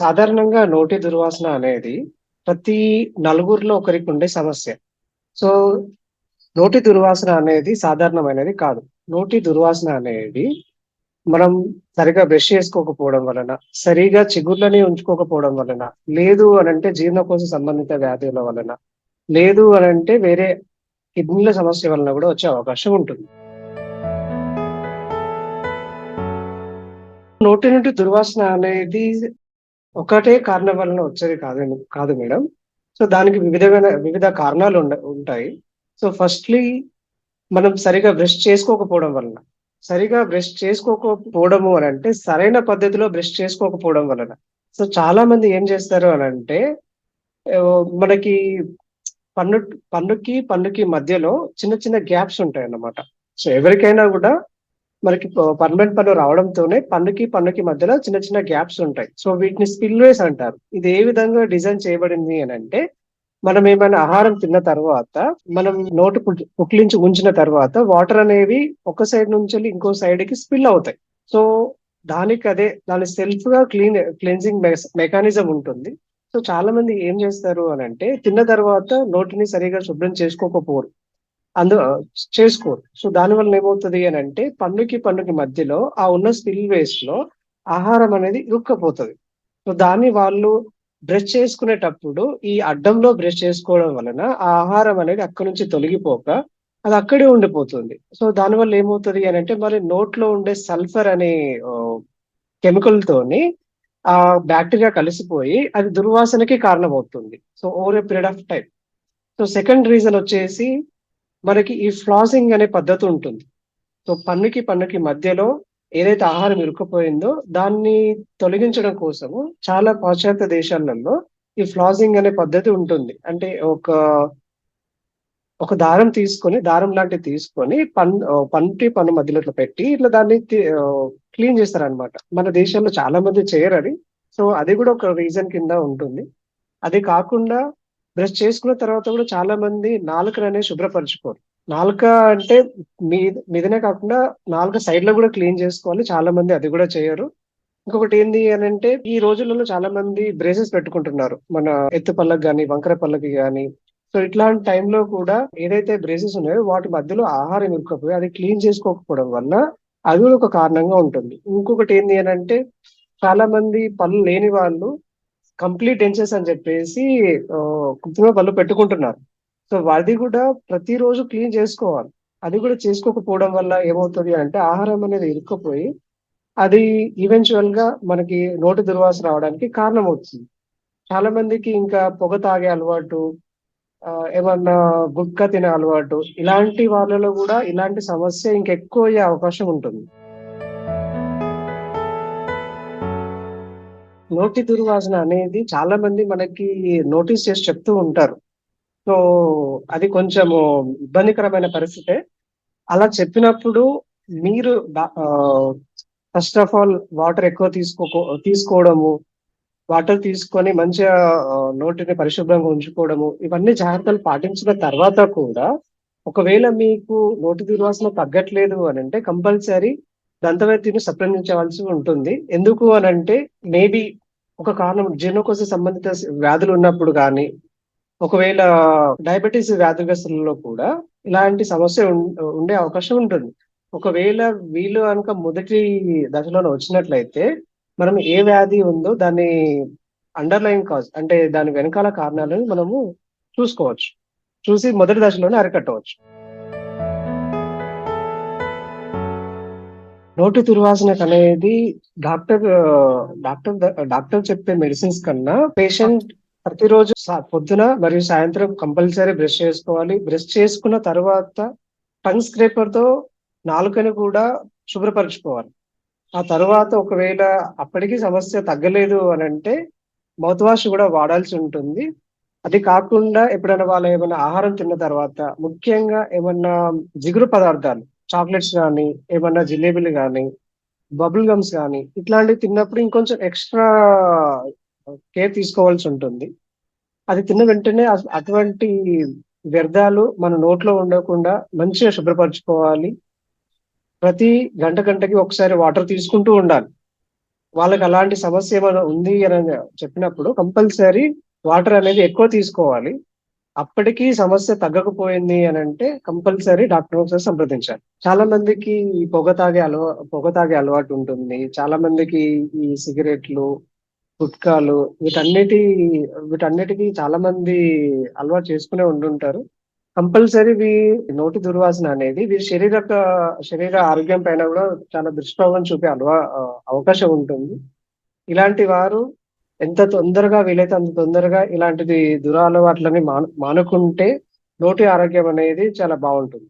సాధారణంగా నోటి దుర్వాసన అనేది ప్రతి నలుగురిలో ఒకరికి ఉండే సమస్య. సో, నోటి దుర్వాసన అనేది సాధారణమైనది కాదు. నోటి దుర్వాసన అనేది మనం సరిగ్గా బ్రష్ చేసుకోకపోవడం వలన, సరిగా చిగుర్లని ఉంచుకోకపోవడం వలన, లేదు అనంటే జీర్ణకోశ సంబంధిత వ్యాధుల వలన, లేదు అనంటే వేరే కిడ్నీల సమస్య వలన కూడా వచ్చే అవకాశం ఉంటుంది. నోటి నుండి దుర్వాసన అనేది ఒకటే కారణం వలన వచ్చేది కాదు కాదు మేడం. సో, దానికి వివిధమైన వివిధ కారణాలు ఉంటాయి. సో, ఫస్ట్‌లీ మనం సరిగా బ్రష్ చేసుకోకపోవడం వలన. సరిగా బ్రష్ చేసుకోకపోవడము అని అంటే సరైన పద్ధతిలో బ్రష్ చేసుకోకపోవడం వలన. సో, చాలా మంది ఏం చేస్తారు అని అంటే మనకి పన్ను పన్నుకి, పన్నుకి మధ్యలో చిన్న చిన్న గ్యాప్స్ ఉంటాయి అన్నమాట సో, ఎవరికైనా కూడా మనకి పర్మనెంట్ పన్ను రావడంతోనే పన్నుకి, పన్నుకి మధ్యలో చిన్న చిన్న గ్యాప్స్ ఉంటాయి. సో, వీటిని స్పిల్‌వేస్ అంటారు. ఇది ఏ విధంగా డిజైన్ చేయబడింది అని అంటే మనం ఏమైనా ఆహారం తిన్న తర్వాత, మనం నోటు కుక్లించి ఉంచిన తర్వాత వాటర్ అనేవి ఒక సైడ్ నుంచి ఇంకో సైడ్కి స్పిల్ అవుతాయి. సో, దానికి అదే దాని సెల్ఫ్గా క్లీన్ క్లెన్జింగ్ మెకానిజం ఉంటుంది. సో, చాలా మంది ఏం చేస్తారు అని అంటే తిన్న తర్వాత నోటిని సరిగా శుభ్రం చేసుకోకపోరు. అందు చేసుకోరు. సో, దానివల్ల ఏమవుతుంది అని అంటే పన్నుకి, పన్నుకి మధ్యలో ఆ ఉన్న స్పిల్‌వేస్‌లో ఆహారం అనేది ఇరుక్కపోతుంది సో, దాన్ని వాళ్ళు బ్రష్ చేసుకునేటప్పుడు ఈ అడ్డంలో బ్రష్ చేసుకోవడం వలన ఆ ఆహారం అనేది అక్కడి నుంచి తొలగిపోక అది అక్కడే ఉండిపోతుంది. సో, దానివల్ల అని అంటే మరి నోట్లో ఉండే సల్ఫర్ అనే కెమికల్ కెమికల్‌తోని ఆ బ్యాక్టీరియా కలిసిపోయి అది దుర్వాసనకి కారణమవుతుంది. So, over a period of time so, second reason వచ్చేసి మనకి ఈ ఫ్లాసింగ్ అనే పద్ధతి ఉంటుంది. సో, పన్నుకి, పన్నుకి మధ్యలో ఏదైతే ఆహారం ఇరుక్కుపోయిందో దాన్ని తొలగించడం కోసము చాలా పాశ్చాత్య దేశాలలో ఈ ఫ్లాసింగ్ అనే పద్ధతి ఉంటుంది. అంటే ఒక ఒక దారం తీసుకొని దారం లాంటిది తీసుకొని పన్ పంటి పన్ను మధ్యలో ఇట్లా పెట్టి ఇట్లా దాన్ని క్లీన్ చేస్తారనమాట. మన దేశంలో చాలా మంది చేయరది. సో, అది కూడా ఒక రీజన్ కింద ఉంటుంది. అది కాకుండా బ్రష్ చేసుకున్న తర్వాత కూడా చాలా మంది నాలుకనే శుభ్రపరచుకోరు నాలుక అంటే మీద మీదనే కాకుండా నాలుక సైడ్లో కూడా క్లీన్ చేసుకోవాలి. చాలా మంది అది కూడా చేయరు. ఇంకొకటి ఏంది అంటే ఈ రోజులలో చాలా మంది బ్రేసెస్ పెట్టుకుంటున్నారు. మన ఎత్తు పళ్ళకి కానీ వంకర పళ్ళకి కానీ సో, ఇట్లాంటి టైంలో కూడా ఏదైతే బ్రేసెస్ ఉన్నాయో వాటి మధ్యలో ఆహారం ఇరుక్కపోయి అది క్లీన్ చేసుకోకపోవడం వల్ల అది కూడా ఒక కారణంగా ఉంటుంది. ఇంకొకటి ఏంది అంటే చాలా మంది పళ్ళు లేని వాళ్ళు కంప్లీట్ ఎంచెస్ అని చెప్పేసి ఆహ్, కృత్రిమ పళ్ళు పెట్టుకుంటున్నారు. సో, అది కూడా ప్రతిరోజు క్లీన్ చేసుకోవాలి. అది కూడా చేసుకోకపోవడం వల్ల ఏమవుతుంది అంటే ఆహారం అనేది ఇరుక్కుపోయి అది ఈవెన్చువల్గా మనకి నోటి దుర్వాసన రావడానికి కారణమవుతుంది. చాలా మందికి ఇంకా పొగ తాగే అలవాటు, ఏమన్నా గుట్కా తినే అలవాటు ఇలాంటి వాళ్ళలో కూడా ఇలాంటి సమస్య ఇంకెక్కువ అయ్యే అవకాశం ఉంటుంది. నోటి దుర్వాసన అనేది చాలా మంది మనకి నోటీస్ చేసి చెప్తూ ఉంటారు. సో, అది కొంచెము ఇబ్బందికరమైన పరిస్థితే. అలా చెప్పినప్పుడు మీరు ఫస్ట్ ఆఫ్ ఆల్ వాటర్ ఎక్కువ తీసుకోకో తీసుకోవడము, వాటర్ తీసుకొని మంచిగా నోటిని పరిశుభ్రంగా ఉంచుకోవడము, ఇవన్నీ జాగ్రత్తలు పాటించిన తర్వాత కూడా ఒకవేళ మీకు నోటి దుర్వాసన తగ్గట్లేదు అని అంటే కంపల్సరీ దంతవైద్యుని సంప్రదించవలసి ఉంటుంది. ఎందుకు అని అంటే మేబీ ఒక కారణం జీర్ణకోశ సంబంధిత వ్యాధులు ఉన్నప్పుడు కానీ ఒకవేళ డయాబెటీస్ వ్యాధిగ్రస్తులలో కూడా ఇలాంటి సమస్య ఉండే అవకాశం ఉంటుంది. ఒకవేళ వీళ్ళు కనుక మొదటి దశలోనే వచ్చినట్లయితే మనం ఏ వ్యాధి ఉందో దాన్ని అండర్‌లైన్ కాజ్ అంటే దాని వెనకాల కారణాలను మనము చూసుకోవచ్చు. చూసి మొదటి దశలోనే అరికట్టవచ్చు. నోటి దుర్వాసనకనేది డాక్టర్ డాక్టర్ డాక్టర్ చెప్పే మెడిసిన్స్ కన్నా పేషెంట్ ప్రతిరోజు పొద్దున మరియు సాయంత్రం కంపల్సరీ బ్రష్ చేసుకోవాలి. బ్రష్ చేసుకున్న తర్వాత టంగ్ స్క్రేపర్‌తో నాలుకని కూడా శుభ్రపరచుకోవాలి ఆ తర్వాత ఒకవేళ అప్పటికి సమస్య తగ్గలేదు అని అంటే మౌత్ వాష్ కూడా వాడాల్సి ఉంటుంది. అది కాకుండా ఎప్పుడైనా వాళ్ళు ఏమైనా ఆహారం తిన్న తర్వాత ముఖ్యంగా ఏమన్నా జిగురు పదార్థాలు చాక్లెట్స్ కానీ ఏమన్నా జిలేబీలు కానీ బబుల్ గమ్స్ కానీ ఇట్లాంటివి తిన్నప్పుడు ఇంకొంచెం ఎక్స్‌ట్రా కేర్ తీసుకోవాల్సి ఉంటుంది. అది తిన్న వెంటనే అటువంటి వ్యర్థాలు మన నోట్లో ఉండకుండా మంచిగా శుభ్రపరచుకోవాలి. ప్రతి గంట గంటకి ఒకసారి వాటర్ తీసుకుంటూ ఉండాలి. వాళ్ళకి అలాంటి సమస్య ఏమైనా ఉంది అని చెప్పినప్పుడు కంపల్సరీ వాటర్ అనేది ఎక్కువ తీసుకోవాలి అప్పటికి సమస్య తగ్గకపోయింది అని అంటే కంపల్సరీ డాక్టర్ ఒకసారి సంప్రదించాలి. చాలా మందికి ఈ పొగ తాగే అలవా పొగ తాగే అలవాటు ఉంటుంది. చాలా మందికి ఈ సిగరెట్లు గుట్కాలు వీటన్నిటి వీటన్నిటికీ చాలా మంది అలవాటు చేసుకునే ఉండుంటారు. కంపల్సరీ వీ నోటి దుర్వాసన అనేది వీరి శరీర శరీర ఆరోగ్యం పైన కూడా చాలా దుష్ప్రభావం చూపే అలవా అవకాశం ఉంటుంది. ఇలాంటి వారు ఎంత తొందరగా వీలైతే అంత తొందరగా ఇలాంటిది దురాలవాట్లని మాను మానుకుంటే నోటి ఆరోగ్యం అనేది చాలా బాగుంటుంది.